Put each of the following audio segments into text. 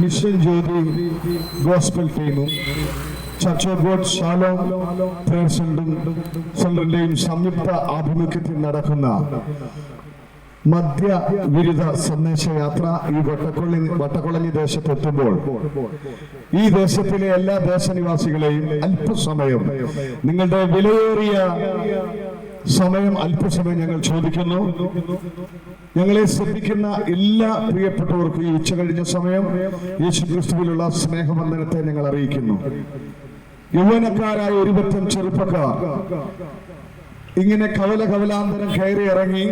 Mission Jyothi gospel ടീമും church of God Shalom prayer സെന്ററും സെന്ററിന്റെയും സംയുക്ത ആഭിമുഖ്യത്തിൽ നടക്കുന്ന മധ്യ വിരുദ്ധ സന്ദേശയാത്ര ഈ വട്ടക്കൊള്ളി വട്ടക്കൊളഞ്ഞി ദേശത്തെത്തുമ്പോൾ ഈ ദേശത്തിലെ എല്ലാ ദേശനിവാസികളെയും അല്പസമയം നിങ്ങളുടെ വിലയേറിയ സമയം അല്പസമയം ഞങ്ങൾ ചോദിക്കുന്നു. ഞങ്ങളെ ശ്രദ്ധിക്കുന്ന എല്ലാ പ്രിയപ്പെട്ടവർക്കും ഈ ഉച്ച കഴിഞ്ഞ സമയം യേശു ക്രിസ്തുവിലുള്ള സ്നേഹവന്ദനത്തെ ഞങ്ങൾ അറിയിക്കുന്നു. യൗവനക്കാരായ ഒരുപറ്റം ചെറുപ്പക്കാർ ഇങ്ങനെ കവല കവലാന്തരം കയറി ഇറങ്ങി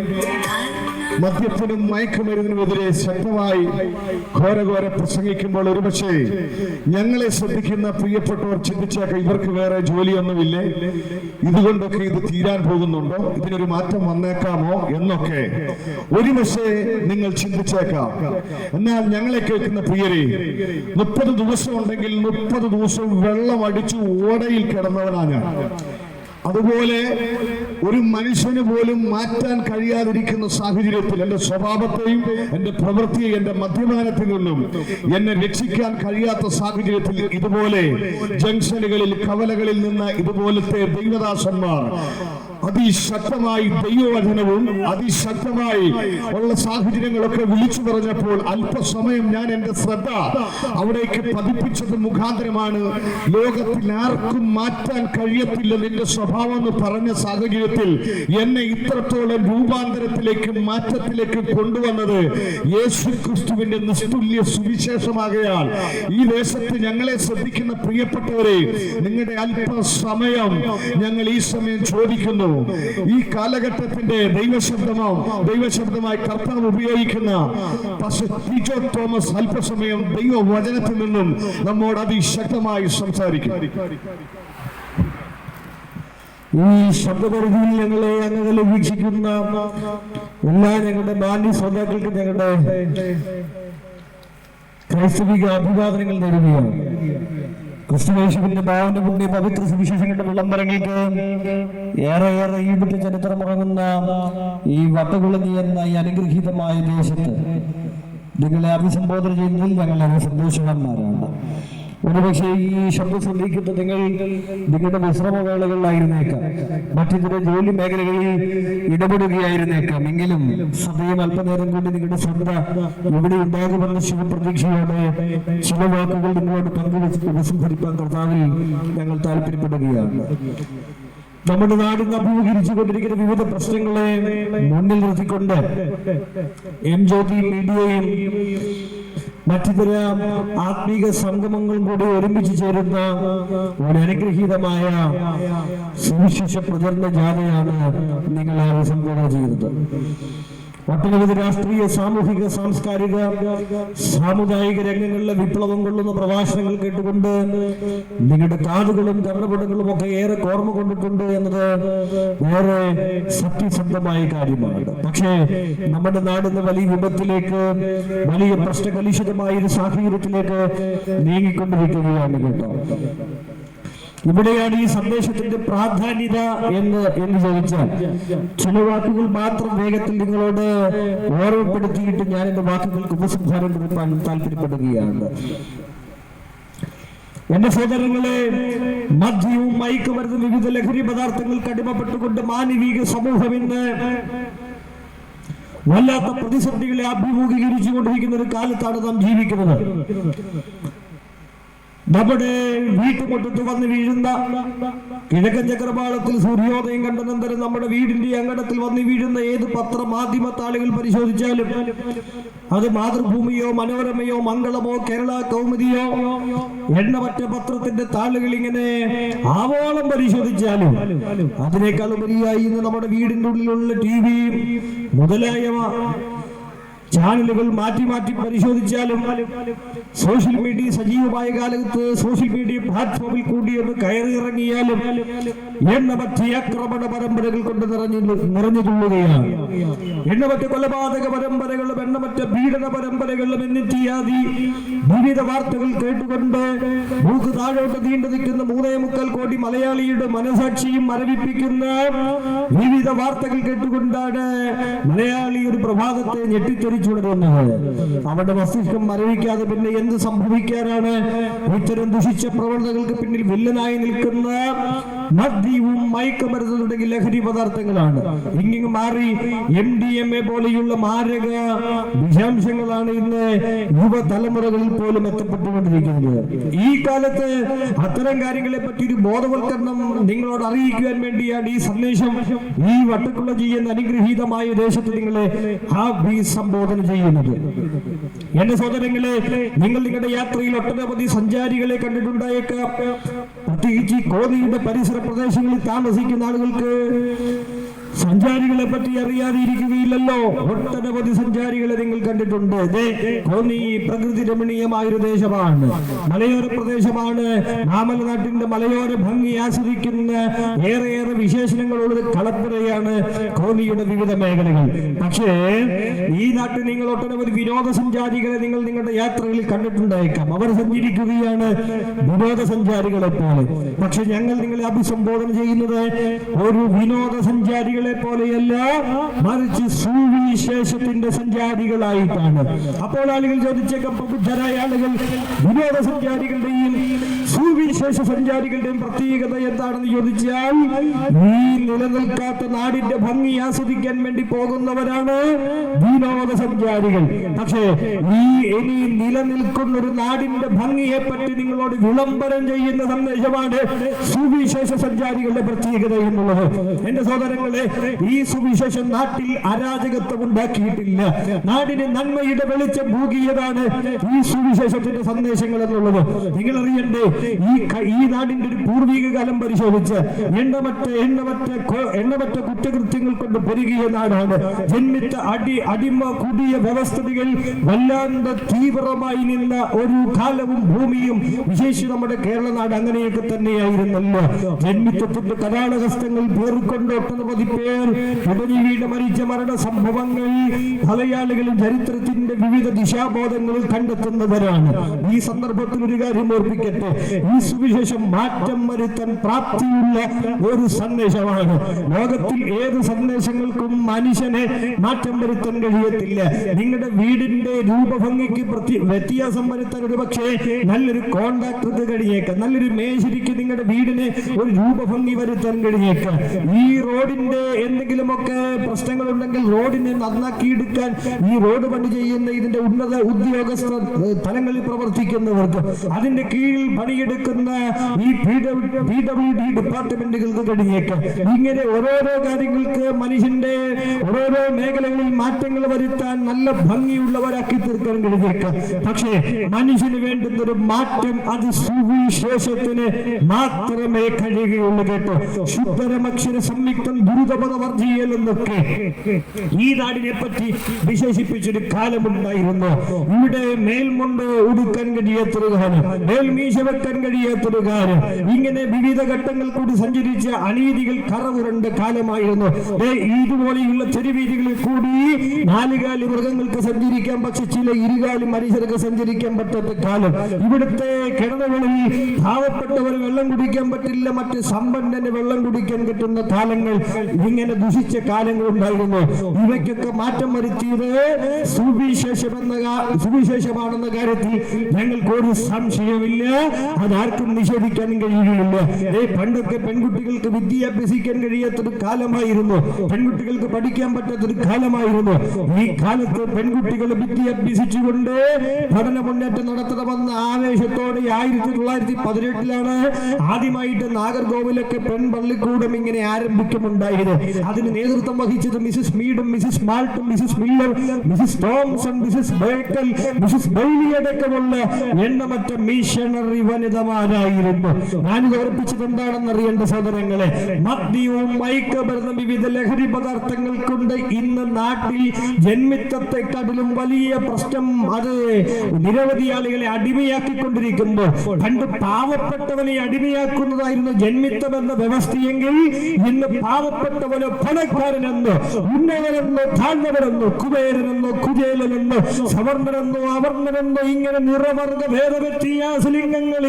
മദ്യത്തിനും മയക്കുമരുന്നിനുമെതിരെ ശക്തമായി ഘോരഘോര പ്രസംഗിക്കുമ്പോൾ ഒരുപക്ഷെ ഞങ്ങളെ ശ്രദ്ധിക്കുന്ന പ്രിയപ്പെട്ടവർ ചിന്തിച്ചേക്ക ഇവർക്ക് വേറെ ജോലിയൊന്നുമില്ലേ? ഇതുകൊണ്ടൊക്കെ ഇത് തീരാൻ പോകുന്നുണ്ടോ? ഇതിനൊരു മാറ്റം വന്നേക്കാമോ എന്നൊക്കെ ഒരുപക്ഷെ നിങ്ങൾ ചിന്തിച്ചേക്കാം. എന്നാൽ ഞങ്ങളെ കേൾക്കുന്ന പ്രിയരെ മുപ്പത് ദിവസം ഉണ്ടെങ്കിൽ മുപ്പത് ദിവസവും വെള്ളം അടിച്ചു ഓടയിൽ കിടന്നവനാണ് അതുപോലെ ഒരു മനുഷ്യന് പോലും മാറ്റാൻ കഴിയാതിരിക്കുന്ന സാഹചര്യത്തിൽ എന്റെ സ്വഭാവത്തെയും എന്റെ പ്രവൃത്തിയെയും എന്റെ മദ്യപാനത്തിൽ നിന്നും എന്നെ രക്ഷിക്കാൻ കഴിയാത്ത സാഹചര്യത്തിൽ ഇതുപോലെ ജംഗ്ഷനുകളിൽ കവലകളിൽ നിന്ന് ഇതുപോലത്തെ ദൈവദാസന്മാർ അതിശക്തമായി ദൈവവചനവും അതിശക്തമായി ഉള്ള സാഹചര്യങ്ങളൊക്കെ വിളിച്ചു പറഞ്ഞപ്പോൾ അല്പസമയം ഞാൻ എന്റെ ശ്രദ്ധ അവിടേക്ക് പതിപ്പിച്ചത് മുഖാന്തരമാണ്. ലോകത്തിൽ ആർക്കും മാറ്റാൻ കഴിയത്തില്ല നിന്റെ സ്വഭാവം എന്ന് പറഞ്ഞ സാഹചര്യത്തിൽ എന്നെ ഇത്രത്തോളം രൂപാന്തരത്തിലേക്ക് മാറ്റത്തിലേക്ക് കൊണ്ടുവന്നത് യേശു ക്രിസ്തുവിന്റെ നിസ്തുല്യ സുവിശേഷമാകയാൽ. ഈ ദേശത്ത് ഞങ്ങളെ ശ്രദ്ധിക്കുന്ന പ്രിയപ്പെട്ടവരെ നിങ്ങളുടെ അല്പസമയം ഞങ്ങൾ ഈ സമയം ചോദിക്കുന്നു. ഈ കാലഘട്ടത്തിന്റെ ദൈവശബ്ദമോ. ദൈവശബ്ദമായി കർത്താവ് ഉപയോഗിക്കുന്ന ടിജോ തോമസ് അല്പസമയം ദൈവവചനത്തിൽ നിന്നും നമ്മോട് അതിശക്തമായി സംസാരിക്കും. ഈ ശബ്ദപരിധിയിൽ ഞങ്ങളെ അങ്ങനെ വീക്ഷിക്കുന്ന എല്ലാ ഞങ്ങളുടെ മാന്യ ശ്രോതാക്കൾക്ക് ഞങ്ങളുടെ ക്രൈസ്തവിക അഭിവാദനങ്ങൾ നേടുകയാണ് ക്രിസ്തുവേശുവിന്റെ ഭാവന പുണ്യ പവിത്ര സുവിശേഷങ്ങളുടെ വിളംബരങ്ങൾക്ക് ഏറെ ഏറെ ഈടുറ്റ ചരിത്രമുറങ്ങുന്ന ഈ വട്ടകുളഞ്ഞി എന്ന ഈ അനുഗ്രഹീതമായ ദേശത്ത് നിങ്ങളെ അഭിസംബോധന ചെയ്യുന്നതിൽ ഞങ്ങൾ സന്തോഷവാന്മാരാണ്. ഒരുപക്ഷെ ഈ ശബ്ദം ശ്രദ്ധിക്കുന്ന നിങ്ങൾ നിങ്ങളുടെ വിശ്രമവേളകളിലായിരുന്നേക്കാം. മറ്റു ചില ജോലി മേഖലകളിൽ ഇടപെടുകയായിരുന്നേക്കാം. എങ്കിലും സമയം അല്പനേരം കൊണ്ട് നിങ്ങളുടെ ശ്രദ്ധ ഇവിടെ ഉണ്ടാകുമെന്ന ശുഭപ്രതീക്ഷയോടെ ചില വാക്കുകൾ നിങ്ങളോട് പങ്കുവെച്ച് ഉപസംഹരിക്കാൻ കർത്താവിൽ ഞങ്ങൾ താല്പര്യപ്പെടുകയാണ് നമ്മുടെ നാടിന് അഭിമുഖീകരിച്ചു കൊണ്ടിരിക്കുന്ന വിവിധ പ്രശ്നങ്ങളെ മുന്നിൽ നിർത്തിക്കൊണ്ട് എം ജ്യോതി മീഡിയയും മറ്റു ചില ആത്മീക സംഗമങ്ങളും കൂടി ഒരുമിച്ച് ചേരുന്ന ഒരു അനുഗ്രഹീതമായ സുവിശേഷ പ്രചരണ ജാഥയാണ് നിങ്ങൾ അഭിസംബോധന ചെയ്തത് ഒട്ടനവധി രാഷ്ട്രീയ സാമൂഹിക സാംസ്കാരിക സാമുദായിക രംഗങ്ങളിലെ വിപ്ലവം കൊള്ളുന്ന പ്രഭാഷണങ്ങൾ കേട്ടുകൊണ്ട് നിങ്ങളുടെ കാതുകളും കർണപടങ്ങളും ഒക്കെ ഏറെ ഓർമ്മ കൊണ്ടിട്ടുണ്ട് എന്നത് വേറെ സത്യസന്ധമായ കാര്യമാണ്. പക്ഷേ നമ്മുടെ നാടിന്ന് വലിയ വിപത്തിലേക്ക് വലിയ പ്രശ്നകലുഷിതമായ ഒരു സാഹചര്യത്തിലേക്ക് നീങ്ങിക്കൊണ്ടിരിക്കുകയാണ് കേട്ടോ. ഇവിടെയാണ് ഈ സന്ദേശത്തിന്റെ പ്രാധാന്യത എന്ന് എന്ന് ചോദിച്ചാൽ ചില വാക്കുകൾ മാത്രം വേഗത്തിൽ നിങ്ങളോട് ഓർമ്മപ്പെടുത്തിയിട്ട് ഞാൻ എന്റെ വാക്കുകൾക്ക് ഉപസംഹാരം കൊടുക്കാൻ താല്പര്യപ്പെടുകയാണ്. എന്റെ സഹോദരങ്ങളെ മദ്യവും മയക്കുമരുന്ന് വിവിധ ലഹരി പദാർത്ഥങ്ങൾക്ക് അടിമപ്പെട്ടുകൊണ്ട് മാനവിക സമൂഹം ഇന്ന് വല്ലാത്ത പ്രതിസന്ധികളെ അഭിമുഖീകരിച്ചു കൊണ്ടിരിക്കുന്ന ഒരു കാലത്താണ് നാം ജീവിക്കുന്നത്. നമ്മുടെ വീട്ടുമുറ്റത്ത് വന്ന് വീഴുന്ന കിഴക്കൻ ചക്രപാളത്തിൽ സൂര്യോദയം കണ്ട നന്തരം നമ്മുടെ വീടിന്റെ അങ്കണത്തിൽ വന്ന് വീഴുന്ന ഏത് പത്ര മാധ്യമ താളുകൾ പരിശോധിച്ചാലും അത് മാതൃഭൂമിയോ മനോരമയോ മംഗളമോ കേരള കൗമുദിയോ എണ്ണമറ്റ പത്രത്തിന്റെ താളുകൾ ഇങ്ങനെ ആവോളം പരിശോധിച്ചാലും അതിനേക്കാൾ ഉപരിയായി ഇന്ന് നമ്മുടെ വീടിന്റെ ഉള്ളിലുള്ള ടി വി മുതലായവ ചാനലുകൾ മാറ്റി മാറ്റി പരിശോധിച്ചാലും സോഷ്യൽ മീഡിയ സജീവമായ കാലത്ത് സോഷ്യൽ മീഡിയ പ്ലാറ്റ്ഫോമിൽ കൂടി ഒന്ന് കയറിയിറങ്ങിയാലും എണ്ണമറ്റ ആക്രമണ പരമ്പരകൾ കൊണ്ട് നിറഞ്ഞു നിറഞ്ഞു തുള്ളുകയാണ് എണ്ണമറ്റ കൊലപാതക പരമ്പരകളും എണ്ണമറ്റ പീഡന പരമ്പരകളും എന്നിത്യാദി വിവിധ വാർത്തകൾ കേട്ടുകൊണ്ട് മൂക്ക് താഴോട്ട് നീണ്ടു നിൽക്കുന്ന മൂന്നേ മുക്കാൽ കോടി മലയാളിയുടെ മനസാക്ഷിയും മരവിപ്പിക്കുന്ന വിവിധ വാർത്തകൾ കേട്ടുകൊണ്ടാണ് മലയാളി ഒരു പ്രഭാതത്തെ ഞെട്ടിത്തെറിച്ച് അവരുടെ മസ്തിഷ്കം മരവിക്കാതെ പിന്നെ എന്ത് സംഭവിക്കാനാണ്? ഇത്തരം ദുഷിച്ച പ്രവണതകൾക്ക് പിന്നിൽ വില്ലനായി നിൽക്കുന്ന മദ്യവും മയക്കുമരുന്ന് ലഹരി പദാർത്ഥങ്ങളാണ്. ഇങ്ങനെ മാറി എം ഡി എം എ പോലെയുള്ള മാരക വിഷാംശങ്ങളാണ് ഇന്ന് യുവതലമുറകളിൽ പോലും എത്തപ്പെട്ടുകൊണ്ടിരിക്കുന്നത്. ഈ കാലത്ത് അത്തരം കാര്യങ്ങളെ പറ്റി ഒരു ബോധവൽക്കരണം നിങ്ങളോട് അറിയിക്കുവാൻ വേണ്ടിയാണ് ഈ സന്ദേശം ഈ വട്ടക്കുള്ള ചെയ്യുന്ന അനുഗ്രഹീതമായ ദേശത്ത് നിങ്ങളെ അഭിസംബോധന ചെയ്യുന്നത്. എന്റെ സഹോദരങ്ങളെ നിങ്ങൾ നിങ്ങളുടെ യാത്രയിൽ ഒട്ടനവധി സഞ്ചാരികളെ കണ്ടിട്ടുണ്ടായേക്കാം. പ്രത്യേകിച്ച് ഈ കോന്നിയുടെ പരിസര പ്രദേശങ്ങളിൽ താമസിക്കുന്ന ആളുകൾക്ക് സഞ്ചാരികളെ പറ്റി അറിയാതെ ഇരിക്കുകയില്ലല്ലോ ഒട്ടനവധി സഞ്ചാരികളെ നിങ്ങൾ കണ്ടിട്ടുണ്ട്. കോന്നി പ്രകൃതി രമണീയമായ ഒരു ദേശമാണ്. മലയോര പ്രദേശമാണ്. നാമലനാട്ടിന്റെ മലയോര ഭംഗി ആസ്വദിക്കുന്ന ഏറെയേറെ വിശേഷണങ്ങളുള്ളത് കളപ്പുരയാണ് കോന്നിയുടെ വിവിധ മേഖലകൾ. പക്ഷേ ഈ നാട്ടിൽ നിങ്ങൾ ഒട്ടനവധി വിനോദസഞ്ചാരികളെ നിങ്ങൾ നിങ്ങളുടെ യാത്രകളിൽ കണ്ടിട്ടുണ്ടായേക്കാം. അവർ സഞ്ചരിക്കുകയാണ് വിനോദസഞ്ചാരികളെ പോലെ പക്ഷെ ഞങ്ങൾ നിങ്ങളെ അഭിസംബോധന ചെയ്യുന്നത് ഒരു വിനോദസഞ്ചാരികളെ പോലെയല്ല മറിച്ച് സുവിശേഷത്തിന്റെ സഞ്ചാരികളായിട്ടാണ്. അപ്പോൾ ആളുകൾ ചോദിച്ചേക്കാം പ്രബുദ്ധരായ ആളുകൾ വിനോദസഞ്ചാരികളുടെയും സുവിശേഷ സഞ്ചാരികളുടെയും പ്രത്യേകത എന്താണെന്ന് ചോദിച്ചാൽ ഈ നിലനിൽക്കാത്ത നാടിന്റെ ഭംഗി ആസ്വദിക്കാൻ വേണ്ടി പോകുന്നവരാണ് വിനോദസഞ്ചാരികൾ പക്ഷേ ഈ ഇനി നിലനിൽക്കുന്ന ഒരു നാടിന്റെ ഭംഗിയെ പറ്റി നിങ്ങളോട് വിളംബരം ചെയ്യുന്ന സന്ദേശമാണ് സുവിശേഷ സഞ്ചാരികളുടെ പ്രത്യേകത എന്നുള്ളത്. എന്റെ സഹോദരങ്ങളെ ഈ സുവിശേഷം നാട്ടിൽ അരാജകത്വം ഉണ്ടാക്കിയിട്ടില്ല. നാടിന് നന്മയുടെ വെളിച്ചം ഭൂകിയതാണ് ഈ സുവിശേഷത്തിന്റെ സന്ദേശങ്ങൾ എന്നുള്ളത്. നിങ്ങൾ അറിയണ്ടേ ഈ ഈ നാടിന്റെ ഒരു പൂർവീക കാലം പരിശോധിച്ച് എണ്ണമറ്റ എണ്ണമറ്റ എണ്ണമറ്റ കുറ്റകൃത്യങ്ങൾ കൊണ്ട് പെരുകിയ നാടാണ് ജന്മിച്ച അടി അടിമ കുടിയ വ്യവസ്ഥിതികൾ വല്ലാണ്ട് തീവ്രമായി നിന്ന ഒരു കാലവും ഭൂമിയും വിശേഷിച്ച് നമ്മുടെ കേരള നാട് അങ്ങനെയൊക്കെ തന്നെയായിരുന്നല്ലോ. ജന്മിത്വത്തിന്റെ കരാളഹസ്തങ്ങൾ പേർക്കൊണ്ട് ഒട്ടനവധി പേർ ഉപജീവിയുടെ മരിച്ച മരണ സംഭവങ്ങൾ മലയാളികളും ചരിത്രത്തിന്റെ വിവിധ ദിശാബോധങ്ങളിൽ കണ്ടെത്തുന്നവരാണ്. ഈ സന്ദർഭത്തിൽ ഒരു കാര്യം ഓർപ്പിക്കട്ടെ. ഈ സുവിശേഷം മാറ്റം വരുത്താൻ പ്രാപ്തിയുള്ള ഒരു സന്ദേശമാണ്. ലോകത്തിൽ ഏത് സന്ദേശങ്ങൾക്കും മനുഷ്യനെ മാറ്റം വരുത്താൻ കഴിയത്തില്ല. നിങ്ങളുടെ വീടിന്റെ രൂപഭംഗിക്ക് വ്യത്യാസം വരുത്താൻ ഒരു പക്ഷേ നല്ലൊരു കോൺട്രാക്ടർക്ക് കഴിയേക്കാം നല്ലൊരു മേശരിക്ക് നിങ്ങളുടെ വീടിനെ ഒരു രൂപഭംഗി വരുത്താൻ കഴിയേക്കാം ഈ റോഡിന്റെ എന്തെങ്കിലുമൊക്കെ പ്രശ്നങ്ങൾ ഉണ്ടെങ്കിൽ റോഡിനെ നന്നാക്കിയെടുക്കാൻ ഈ റോഡ് പണി ചെയ്യുന്ന ഇതിന്റെ ഉന്നത ഉദ്യോഗസ്ഥ തലങ്ങളിൽ പ്രവർത്തിക്കുന്നവർക്ക് അതിന്റെ കീഴിൽ പണിയെടുക്കുന്ന ഈ പി ഡബ്ല്യു ഡി ഡിപ്പാർട്ട്മെന്റുകൾക്ക് കഴിഞ്ഞേക്ക്. ഇങ്ങനെ ഓരോരോ കാര്യങ്ങൾക്ക് മനുഷ്യന്റെ ഓരോരോ മേഖലകളിൽ മാറ്റങ്ങൾ വരുത്താൻ നല്ല ഭംഗിയുള്ളവരാക്കി തീർക്കാൻ കഴിഞ്ഞേക്ക്. പക്ഷേ മനുഷ്യന് വേണ്ടുന്ന ഒരു മാറ്റം അത് സുവിശേഷത്തിന് മാത്രമേ കഴിയുകയുള്ളൂ കേട്ടോ. ശുദ്ധരമക്ഷര സംയുക്തം ദുരിതപദ വർദ്ധീയലെന്നൊക്കെ ഈ നാടിനെ പറ്റി വിശേഷിപ്പിച്ചൊരു കാലമുണ്ടായിരുന്നു. ഇവിടെ മേൽമുണ്ട് ഉടുക്കാൻ കഴിയാത്തൊരു കാലം. മേൽമീശ വെക്കാൻ കഴിയാത്തൊരു കാര്യം. ഇങ്ങനെ വിവിധ ഘട്ടങ്ങൾ കൂടി സഞ്ചരിച്ച അനീതികൾ കറവുരണ്ട കാലമായിരുന്നു. ഇതുപോലെയുള്ള തെരുവീതികളിൽ കൂടി നാലുകാലി മൃഗങ്ങൾക്ക് സഞ്ചരിക്കാൻ പക്ഷെ ചില ഇരുകാലി മനുഷ്യർക്ക് സഞ്ചരിക്കാൻ പറ്റാത്ത കാലം. ഇവിടുത്തെ കിണറുകളിൽ പാവപ്പെട്ടവർ വെള്ളം കുടിക്കാൻ പറ്റില്ല മറ്റ് സമ്പന്നന് വെള്ളം കുടിക്കാൻ കിട്ടുന്ന കാലങ്ങൾ. ഇങ്ങനെ ദുഷിച്ച കാലങ്ങൾ ഉണ്ടായിരുന്നു. ഇവയ്ക്കൊക്കെ മാറ്റം വരുത്തിയത് സുവിശേഷം എന്ന സുവിശേഷമാണെന്ന കാര്യത്തിൽ ഞങ്ങൾക്ക് ഒരു സംശയമില്ല അതാർക്കും നിഷേധിക്കാനും കഴിയുകയില്ല ഏ പണ്ടൊക്കെ പെൺകുട്ടികൾക്ക് വിദ്യ അഭ്യസിക്കാൻ കഴിയാത്തൊരു കാലമായിരുന്നു. പെൺകുട്ടികൾക്ക് പഠിക്കാൻ പറ്റാത്തൊരു കാലമായിരുന്നു. ഈ കാലത്ത് പെൺകുട്ടികൾ വിദ്യ അഭ്യസിച്ചുകൊണ്ട് പഠന മുന്നേറ്റം നടത്തണമെന്ന ആവേശത്തോടെ ആയിരത്തി തൊള്ളായിരത്തി പതിനെട്ടിലാണ് ആദ്യമായിട്ട് നാഗർകോവിലൊക്കെ പെൺ പള്ളിക്കൂടം ഇങ്ങനെ ആരംഭിക്കുമുണ്ടായത്. അതിന് നേതൃത്വം വഹിച്ചത് മിസസ് മീഡും Mrs മാൾട്ടും Mrs Miller Mrs Thomson Mrs Baker Mrs ബെയ്ലിയടക്കമുള്ള എണ്ണമറ്റ മിഷണറി വനിതമാരായിരുന്നു ഞാനിത് ഓർപ്പിച്ചത് എന്താണെന്ന് അറിയേണ്ട സഹോദരങ്ങളെ മദ്യവും മയക്കമരുന്നും വിവിധ ലഹരി പദാർത്ഥങ്ങൾ കൊണ്ട് ഇന്ന് നാട്ടിൽ ജന്മിത്തത്തെക്കാട്ടിലും വലിയ പ്രശ്നം അത് നിരവധി ആളുകളെ അടിമയാക്കിക്കൊണ്ടിരിക്കുമ്പോൾ പണ്ട് പാവപ്പെട്ടവനെ അടിമയാക്കുന്നതായിരുന്നു ജന്മിത്തം എന്ന വ്യവസ്ഥയെങ്കിൽ ഇന്ന് പാവപ്പെട്ട പാവപ്പെട്ടവനോ പണക്കാരനെന്നോ ഉന്നതനെന്നോ താഴ്ന്നവരെന്നോ കുബേരനെന്നോ കുചേലനെന്നോ സവർണനെന്നോ അവർണനെന്നോ ഇങ്ങനെ നിറവർഗ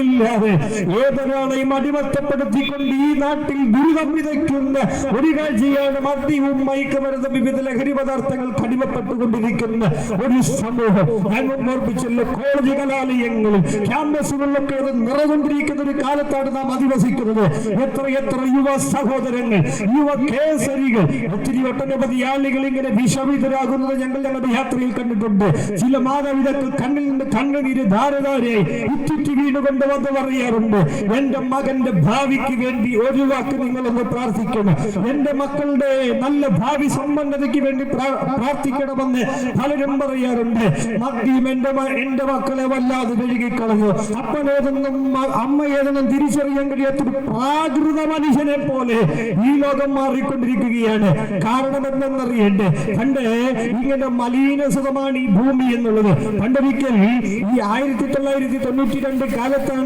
ഭേദവ്യത്യാസലിംഗങ്ങളില്ലാതെ ഏതൊരാളെയും അടിമത്തപ്പെടുത്തിക്കൊണ്ട് ഈ നാട്ടിൽ ദുരിതം വിതയ്ക്കുന്ന ഒരു കാഴ്ചയാണ് മദ്യവും മയക്കുമരുന്ന് വിവിധ ലഹരി പദാർത്ഥങ്ങൾ കടിമപ്പെട്ടുകൊണ്ടിരിക്കുന്ന ഒരു സമൂഹം. ഞാൻ ഓർപ്പിച്ചല്ലോ കോളേജ് കലാലയങ്ങളിൽ ക്യാമ്പസുകളിലൊക്കെ അത് നിറകൊണ്ടിരിക്കുന്ന ഒരു കാലത്താണ് നാം അധിവസിക്കുന്നത്. എത്ര എത്ര യുവ സഹോദരങ്ങൾ യുവ കേസരികൾ ഒത്തിരി ഒട്ടനവധി ആളുകൾ ഇങ്ങനെ വിഷമിതരാകുന്നത് ഞങ്ങൾ ഞങ്ങളുടെ യാത്രയിൽ കണ്ടിട്ടുണ്ട്. ചില മാതാപിതാക്കൾ കണ്ണിൽ നിന്ന് കണ്ണുനീര് ധാരധാരയായി ഉറ്റിറ്റ് വീണുകൊണ്ട് വന്ന് പറയാറുണ്ട് എന്റെ മകന്റെ ഭാവിക്ക് വേണ്ടി ഒരു വാക്ക് നിങ്ങളൊന്ന് പ്രാർത്ഥിക്കണം. എന്റെ മക്കളുടെ നല്ല ഭാവി സമ്പന്നതയ്ക്ക് വേണ്ടി പ്രാ- പ്രാർത്ഥിക്കണമെന്ന് പലരും പറയാറുണ്ട്. മദ്യം എന്റെ എന്റെ മക്കളെ വല്ലാതെ കഴുകിക്കളഞ്ഞു അപ്പനേതെന്നും അമ്മ ഏതെന്നും തിരിച്ചറിയാൻ കഴിയാത്തൊരു പ്രാകൃത മനുഷ്യനെ പോലെ ഈ ലോകം മാറിക്കൊണ്ടിരിക്കുകയാണ്. കാരണം എന്തെന്നറിയണ്ടേ പണ്ട് ഇങ്ങനെ മലീനസുതമാണ് ഈ ഭൂമി എന്നുള്ളത്. പണ്ടൊരിക്കൽ ഈ ആയിരത്തി തൊള്ളായിരത്തി തൊണ്ണൂറ്റി രണ്ട് കാലത്താണ്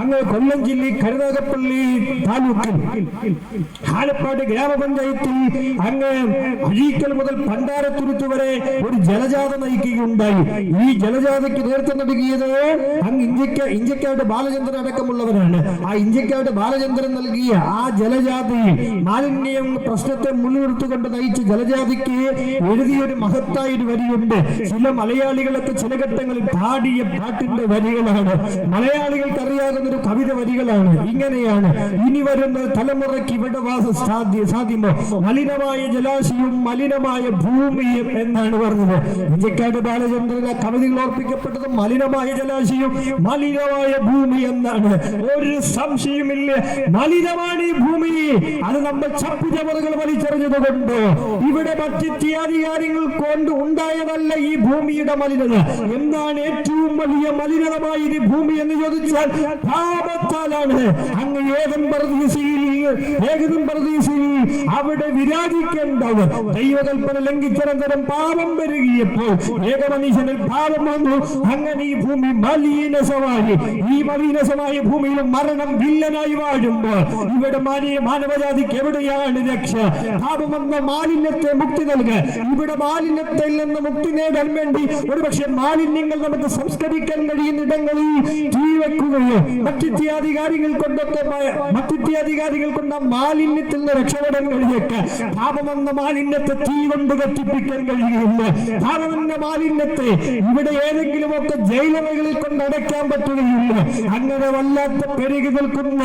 അങ്ങ് കൊല്ലം ജില്ല കരുനാഗപ്പള്ളി താലൂക്കിൽ. ആലപ്പാട് ഗ്രാമപഞ്ചായത്തിൽ അങ്ങ് അഴീക്കൽ മുതൽ പണ്ടാരത്തുരുത്ത് വരെ ഒരു ജലജാഥ നയിക്കുകയുണ്ടായി. ഈ ജലജാഥയ്ക്ക് നേതൃത്വം നൽകിയത് അങ്ങ് ഇഞ്ചക്ക ഇഞ്ചക്കാട് ബാലചന്ദ്രൻ അടക്കമുള്ളവരാണ്. ആ ഇഞ്ചക്കാട് ബാലചന്ദ്രൻ നൽകിയ ആ ജലജാഥയിൽ മാലിന്യം പ്രശ്നത്തെ മുൻനിർത്തുകൊണ്ട് നയിച്ച ജലജാഥയ്ക്ക് എഴുതിയൊരു മഹത്തായ ഒരു വരിയുണ്ട്. ചില മലയാളികളൊക്കെ ചില ഘട്ടങ്ങളിൽ പാടിയ പാട്ടിന്റെ വരികളാണ്. മലയാളികൾക്ക് അറിയാവുന്ന ഒരു കവിത വരികളാണ്. ഇങ്ങനെയാണ്. ഇനി വരുന്ന തലമുറയ്ക്ക് ഇവിടെ സാധ്യമോ? മലിനമായ ജലാശയവും മലിനമായ ഭൂമിയും എന്നാണ് പറഞ്ഞത്. ഇഞ്ചക്കാട് ബാലചന്ദ്രൻ ആ കവിതകൾ ഓർപ്പിക്കപ്പെട്ടത് മലിനമായ ജലാശയം മലിനമായ ഭൂമി എന്നാണ്. ഒരു സംശയമില്ല മലിനമാണ് ഈ ഭൂമി. അത് നമ്മൾ ചപ്പുചമറുകൾ വലിച്ചെറിഞ്ഞത് കൊണ്ട് ഇവിടെ മറ്റിത്യാധികാരികൾ കൊണ്ട് ഉണ്ടായതല്ല ഈ ഭൂമിയുടെ മലിനത. എന്താണ് ഏറ്റവും വലിയ മലിനതമായി ഈ ഭൂമി എന്ന് ചോദിച്ചാൽ പാപത്താലാണ്. അങ്ങ് ഏകം ഏകദം പ്രദേശയിൽ അവിടെ വിരാജിക്കേണ്ടവർ. ദൈവകൽപ്പന ലംഘിച്ചനന്തരം പാപം പെരുകിയപ്പോൾ ഏകമനുഷ്യനിൽ പാപം വന്നു. അങ്ങനെ ഈ ഭൂമി മലീനസമായി ഈ മലീനസമായ ഭൂമിയിൽ മരണം വില്ലനായി വാഴുമ്പോൾ ഇവിടെ മാനിയ മാനവജാതിക്ക് എവിടെയാണ് രക്ഷ? പാപമെന്ന മാലിന്യത്തെ മുക്തി നൽകുക ഇവിടെ മാലിന്യത്തിൽ നിന്ന് മുക്തി നേടാൻ വേണ്ടി ഒരുപക്ഷെ മാലിന്യങ്ങൾ നമുക്ക് സംസ്കരിക്കാൻ കഴിയുന്ന ഇടങ്ങളിൽ വെക്കുകയോ മറ്റിത്യാധികാരികൾ കൊണ്ടൊക്കെ മറ്റിത്യാധികാരികൾ കൊണ്ട് മാലിന്യത്തിൽ നിന്ന് രക്ഷപ്പെടാൻ കഴിയൊക്കെ പാപമെന്ന മാലിന്യത്തെ തീ കൊണ്ട് കത്തിപ്പിക്കാൻ കഴിയുകയില്ല. പാപമെന്ന മാലിന്യത്തെ ഇവിടെ ഏതെങ്കിലും ഒക്കെ ജയിലറകളിൽ കൊണ്ട് അടയ്ക്കാൻ പറ്റുകയില്ല. അങ്ങനെ വല്ലാത്ത പെരുകി നിൽക്കുന്ന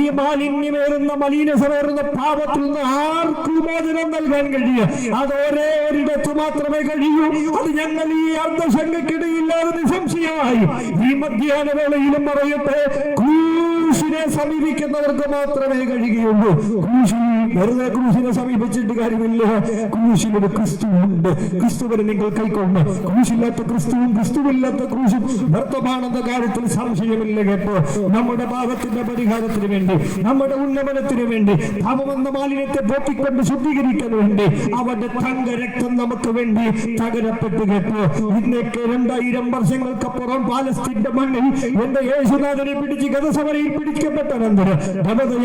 ഈ മാലിന്യമേറുന്ന മലീനസമേറുന്ന പാപത്തിൽ നിന്ന് ആർക്കും മോചനം നൽകാൻ കഴിയും അത് ഒരേ ഒരിടത്ത് മാത്രമേ കഴിയൂ. അത് ഞങ്ങൾ ഈ അർദ്ധശങ്കക്കിടയില്ലാതെ നിസംശയമായി ഈ മധ്യാഹ്ന വേളയിലും apoio, clube. ക്രൂശിനെ സമീപിക്കുന്നവർക്ക് മാത്രമേ കഴിയുകയുള്ളൂ. ക്രൂശിൽ വെറുതെ ക്രൂശിനെ സമീപിച്ചിട്ട് കാര്യമില്ല. ക്രൂശിലൊരു ക്രിസ്തു ഉണ്ട് ക്രിസ്തുവിനെ നിങ്ങൾ കൈക്കൊണ്ട് ക്രൂശില്ലാത്ത ക്രിസ്തുവും ക്രിസ്തുവില്ലാത്ത ക്രൂശും വ്യർത്ഥമാണെന്ന കാര്യത്തിൽ സംശയമില്ല കേട്ടോ. നമ്മുടെ പാപത്തിന്റെ പരിഹാരത്തിന് വേണ്ടി നമ്മുടെ ഉന്നമനത്തിന് വേണ്ടി പാപമെന്ന മാലിന്യത്തെ പോറ്റിക്കൊണ്ട് ശുദ്ധീകരിക്കാൻ വേണ്ടി അവന്റെ തങ്ക രക്തം നമുക്ക് വേണ്ടി തകരപ്പെട്ട് കേട്ടോ. ഇന്നേക്ക് രണ്ടായിരം വർഷങ്ങൾക്കപ്പുറം പാലസ്തീന്റെ മണ്ണിൽ എന്റെ യേശുനാഥനെ പിടിച്ച് ഗതസഭയിൽ പിടിക്കപ്പെട്ട അനന്തരം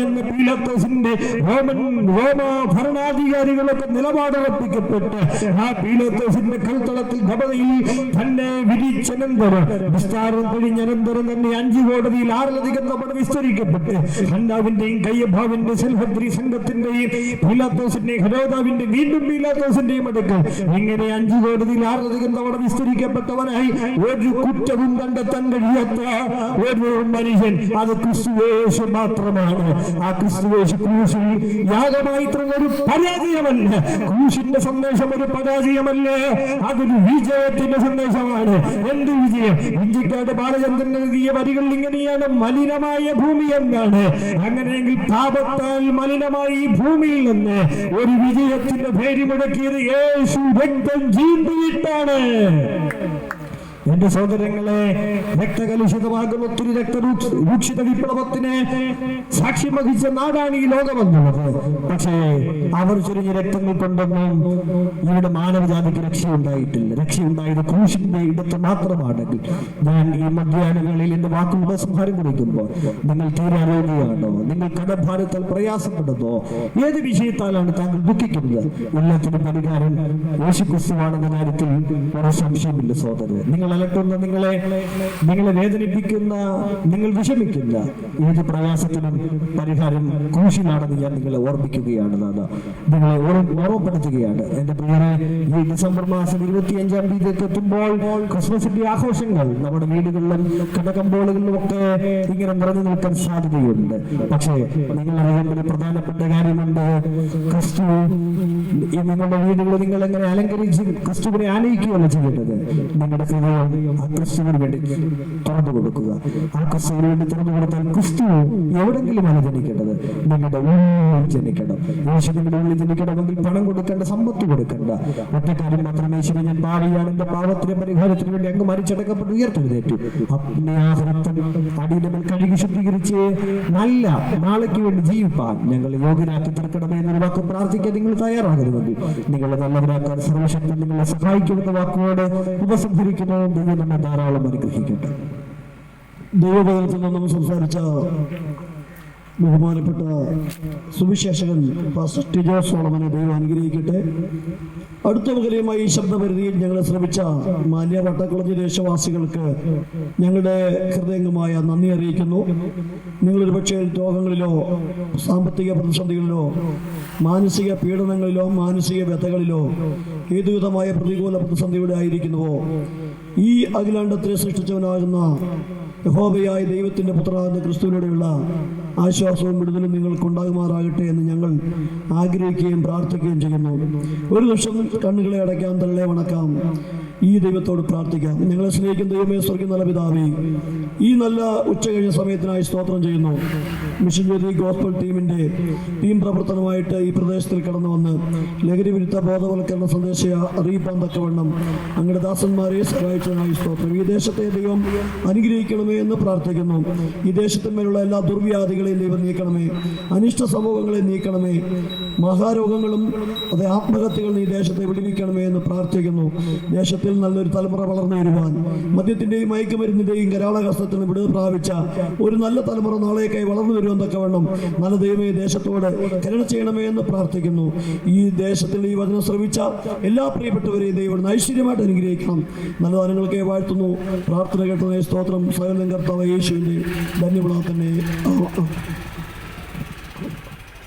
എന്ന പീലാത്തോസിന്റെ റോമൻ റോമ ഭരണാധികാരികളൊക്കെ നിലപാടുറപ്പിക്കപ്പെട്ട് ആ പീലത്തോസിന്റെ കൽത്തളത്തിൽ ഗമതയിൽ തന്നെ വിരിച്ചനന്തരം വിസ്താരം കഴിഞ്ഞ അനന്തരം തന്നെ അഞ്ചു കോടതിയിൽ ആറിലധികം തവണ വിസ്തരിക്കപ്പെട്ട് ഹന്നാവിന്റെയും കയ്യഭാവിന്റെ സെൽഹദ്രി സംഘത്തിന്റെയും പീലാത്തോസിന്റെയും ഹരോദാവിന്റെ വീണ്ടും പീലാത്തോസിന്റെയും അടുക്കൽ ഇങ്ങനെ അഞ്ചു കോടതിയിൽ ആറിലധികം തവണ വിസ്തരിക്കപ്പെട്ടവനായി ഒരു കുറ്റവും കണ്ടെത്താൻ കഴിയാത്ത ഒരു മനുഷ്യൻ അത് ക്രിസ്തുവേശു മാത്രമാണ്. ആ ക്രിസ്തുവേശു ക്രൂശിൽ യാഗമായി ഇത്രയും ഒരു പരാജയമല്ല. ക്രൂശിന്റെ സന്ദേശം ഒരു പരാജയമല്ല? അതൊരു വിജയത്തിന്റെ സന്ദേശമാണ്. എന്ത് വിജയം? ഇന്ത്യക്കാട് ബാലചന്ദ്രൻ എഴുതിയ വരികൾ ഇങ്ങനെയാണ് മലിനമായ ഭൂമി എന്നാണ്. അങ്ങനെയെങ്കിൽ പാപത്താൽ മലിനമായ ഈ ഭൂമിയിൽ നിന്ന് ഒരു വിജയത്തിന്റെ പേര് മുടക്കിയത് യേശു രക്തം ചീന്തിയിട്ടാണ്. എന്റെ സഹോദരങ്ങളെ രക്തകലുഷിതമാകുന്ന ഒത്തിരി രക്തരൂക്ഷിത വിപ്ലവത്തിന് സാക്ഷ്യം വഹിച്ച നാടാണ് ഈ ലോകമെന്നുള്ളത്. പക്ഷേ അവർ ചുരുങ്ങിയ രക്തങ്ങൾ കൊണ്ടൊന്നും ഇവിടെ മാനവജാതിക്ക് രക്ഷയുണ്ടായിട്ടില്ല. രക്ഷയുണ്ടായത് ക്രൂശിന്റെ ഇടത്ത് മാത്രമാണെങ്കിൽ ഞാൻ ഈ മധ്യാനുകളിൽ എന്റെ വാക്കുകൾ സംഹാരം കുറിക്കുമ്പോൾ നിങ്ങൾ തീരെ നിങ്ങൾ കടഭാരത്താൽ പ്രയാസപ്പെടുന്നോ ഏത് വിഷയത്താലാണ് താങ്കൾ ദുഃഖിക്കുന്നത്? എല്ലാത്തിനും പരിഹാരം യേശുക്രിസ്തുവാണെന്ന കാര്യത്തിൽ ഒരു സംശയമില്ല സഹോദരൻ. നിങ്ങൾ അലട്ടുന്ന നിങ്ങളെ നിങ്ങളെ വേദനിപ്പിക്കുന്ന നിങ്ങൾ വിഷമിക്കുന്ന ഏത് പ്രയാസത്തിനും പരിഹാരം ക്രൂശിലാണെന്ന് ഞാൻ നിങ്ങളെ ഓർമ്മിക്കുകയാണ് നാഥ. നിങ്ങളെ ഓർമ്മപ്പെടുത്തുകയാണ്. എന്റെ പ്രിയരെ ഈ ഡിസംബർ മാസം ഇരുപത്തിയഞ്ചാം തീയതിക്ക് എത്തുമ്പോൾ ക്രിസ്മസിന്റെ ആഘോഷങ്ങൾ നമ്മുടെ വീടുകളിലും കടകമ്പോളുകളിലും ഒക്കെ ഇങ്ങനെ നിറഞ്ഞു നിൽക്കാൻ സാധ്യതയുണ്ട്. പക്ഷേ നിങ്ങൾ അറിയേണ്ട പ്രധാനപ്പെട്ട കാര്യമുണ്ട്. ക്രിസ്തു നിങ്ങളുടെ വീടുകൾ നിങ്ങൾ എങ്ങനെ അലങ്കരിച്ച് ക്രിസ്തുവിനെ ആനയിക്കുകയല്ല ചെയ്യേണ്ടത് നിങ്ങളുടെ ഹൃദയം ആ ക്രിസ്തുവിന് വേണ്ടി തുറന്നു കൊടുക്കുക. ആ കൃഷ്ണന് വേണ്ടി തുറന്നു കൊടുത്താൽ ക്രിസ്തു എവിടെങ്കിലും അല്ല ജനിക്കേണ്ടത്? നിങ്ങളുടെ ഉള്ളിൽ ജനിക്കണം. യേശു നിങ്ങളുടെ ഉള്ളിൽ ജനിക്കണമെങ്കിൽ പണം കൊടുക്കേണ്ട സമ്പത്ത് കൊടുക്കേണ്ട. ഒറ്റ കാര്യം മാത്രമേ യേശുവിനെ ഞാൻ പാവിയാണ് എന്റെ പാവത്തിന് പരിഹാരത്തിന് വേണ്ടി അങ്ങ് മരിച്ചടക്കപ്പെട്ട് ഉയർത്തെഴുന്നേറ്റു അടിയുടെ കഴുകി ശുദ്ധീകരിച്ച് നല്ല നാളേക്ക് വേണ്ടി ജീവിപ്പാൻ ഞങ്ങൾ യോഗ്യരാക്കി തീർക്കണമേ എന്നൊരു വാക്ക് പ്രാർത്ഥിക്കാൻ നിങ്ങൾ തയ്യാറാകരുതെങ്കിൽ നിങ്ങളെ നല്ലവരാക്കാൻ സർവശക്തി നിങ്ങളെ സഹായിക്കുമെന്ന വാക്കുകളോട് ഉപസംഹരിക്കുന്ന. ദൈവം നമ്മെ ധാരാളം അനുഗ്രഹിക്കട്ടെ. ദൈവപദത്തിൽ നിന്നും സംസാരിച്ച ബഹുമാനപ്പെട്ട സുവിശേഷകൻ പാസ്റ്റർ ടിജോ സോളമനെ ദൈവം അനുഗ്രഹിക്കട്ടെ. അടുത്ത മുഖലയുമായി ഈ ശബ്ദപരിധിയിൽ ഞങ്ങളെ ശ്രമിച്ച മാന്യ വട്ടക്കുളഞ്ഞ ദേശവാസികൾക്ക് ഞങ്ങളുടെ ഹൃദയംഗമായ നന്ദി അറിയിക്കുന്നു. നിങ്ങളൊരു പക്ഷേ രോഗങ്ങളിലോ സാമ്പത്തിക പ്രതിസന്ധികളിലോ മാനസിക പീഡനങ്ങളിലോ മാനസിക വ്യഥകളിലോ ഏതുവിധമായ പ്രതികൂല പ്രതിസന്ധിയുടെ ആയിരിക്കുന്നുവോ ഈ അഖിലാണ്ടത്തെ സൃഷ്ടിച്ചവനാകുന്ന യഹോബയായ ദൈവത്തിന്റെ പുത്രാകുന്ന ക്രിസ്തുവിനോടെയുള്ള ആശ്വാസവും വിടുതലും നിങ്ങൾക്കുണ്ടാകുമാറാകട്ടെ എന്ന് ഞങ്ങൾ ആഗ്രഹിക്കുകയും പ്രാർത്ഥിക്കുകയും ചെയ്യുന്നു. ഒരു നിമിഷം കണ്ണുകളെ അടയ്ക്കാം തള്ളെ വണക്കാം. ഈ ദൈവത്തോട് പ്രാർത്ഥിക്കാം. ഞങ്ങളെ സ്നേഹിക്കുന്ന ദൈവമേ സ്വർഗം നല്ല പിതാവേ ഈ നല്ല ഉച്ച കഴിഞ്ഞ സമയത്തിനായി സ്തോത്രം ചെയ്യുന്നു. മിഷൻ ജ്യോതി ഗോസ്ബൽ ടീമിന്റെ ടീം പ്രവർത്തനമായിട്ട് ഈ പ്രദേശത്തിൽ കടന്നു വന്ന് ലഹരി വിരുദ്ധ ബോധവൽക്കരണ സന്ദേശ അറിയിപ്പാൻ തക്കവണ്ണം അങ്ങയുടെ ദാസന്മാരെ സഹായിച്ചതിനായി സ്തോത്രം. ഈ ദേശത്തെ ദൈവം അനുഗ്രഹിക്കണമേ എന്ന് പ്രാർത്ഥിക്കുന്നു. ഈ ദേശത്തിന്മേലുള്ള എല്ലാ ദുർവ്യാധികളെയും ദൈവം നീക്കണമേ. അനിഷ്ട സമൂഹങ്ങളെ നീക്കണമേ. മഹാരോഗങ്ങളും അതെ ആത്മഹത്യകൾ ഈ ദേശത്തെ വിടിവിക്കണമേ എന്ന് പ്രാർത്ഥിക്കുന്നു. ദേശത്തിൽ നല്ലൊരു തലമുറ വളർന്നു വരുവാൻ മയക്കുമരുന്നിന്റെയും കരാള കഷ്ടത്തിന് വിടുതൽ പ്രാപിച്ച ഒരു നല്ല തലമുറ നാളേക്കായി വളർന്നു വരുവാൻ തക്കവണ്ണം നല്ല ദൈവമേ ദേശത്തോട് കരുണ ചെയ്യണമേ എന്ന് പ്രാർത്ഥിക്കുന്നു. ഈ ദേശത്തിൽ ഈ വചനം ശ്രമിച്ച എല്ലാ പ്രിയപ്പെട്ടവരെയും ദൈവം ഐശ്വര്യമായിട്ട് അനുഗ്രഹിക്കണം. നല്ല ദാനങ്ങളൊക്കെ വാഴ്ത്തുന്നു. പ്രാർത്ഥന കേട്ടതിനെ സ്തോത്രം സ്വയം കർത്താവ് യേശുവിന്റെ ആ.